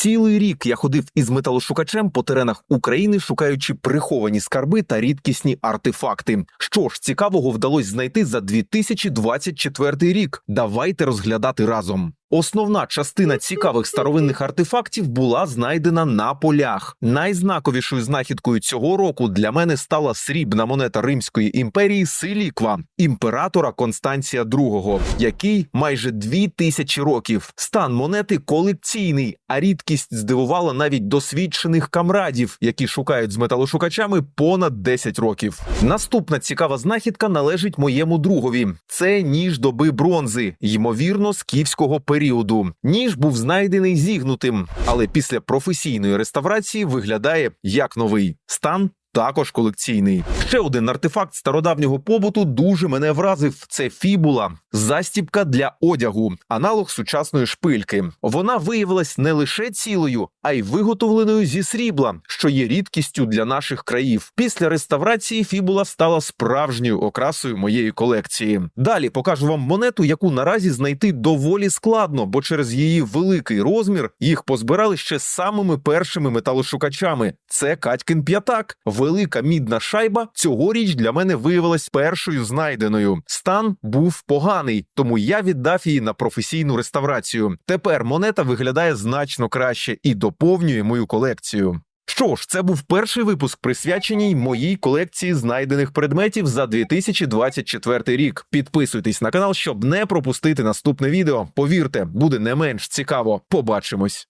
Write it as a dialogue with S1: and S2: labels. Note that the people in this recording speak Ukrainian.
S1: Цілий рік я ходив із металошукачем по теренах України, шукаючи приховані скарби та рідкісні артефакти. Що ж цікавого вдалося знайти за 2024 рік? Давайте розглядати разом. Основна частина цікавих старовинних артефактів була знайдена на полях. Найзнаковішою знахідкою цього року для мене стала срібна монета Римської імперії Силіква імператора Констанція II, який майже дві тисячі років. Стан монети колекційний, а рідкість здивувала навіть досвідчених камрадів, які шукають з металошукачами понад 10 років. Наступна цікава знахідка належить моєму другові. Це ніж доби бронзи, ймовірно, скіфського періоду. Ніж був знайдений зігнутим, але після професійної реставрації виглядає як новий стан. Також колекційний. Ще один артефакт стародавнього побуту дуже мене вразив. Це фібула, застібка для одягу, аналог сучасної шпильки. Вона виявилась не лише цілою, а й виготовленою зі срібла, що є рідкістю для наших країв. Після реставрації фібула стала справжньою окрасою моєї колекції. Далі покажу вам монету, яку наразі знайти доволі складно, бо через її великий розмір їх позбирали ще самими першими металошукачами. Це Катькин п'ятак. Велика мідна шайба цьогоріч для мене виявилась першою знайденою. Стан був поганий, тому я віддав її на професійну реставрацію. Тепер монета виглядає значно краще і доповнює мою колекцію. Що ж, це був перший випуск, присвячений моїй колекції знайдених предметів за 2024 рік. Підписуйтесь на канал, щоб не пропустити наступне відео. Повірте, буде не менш цікаво. Побачимось.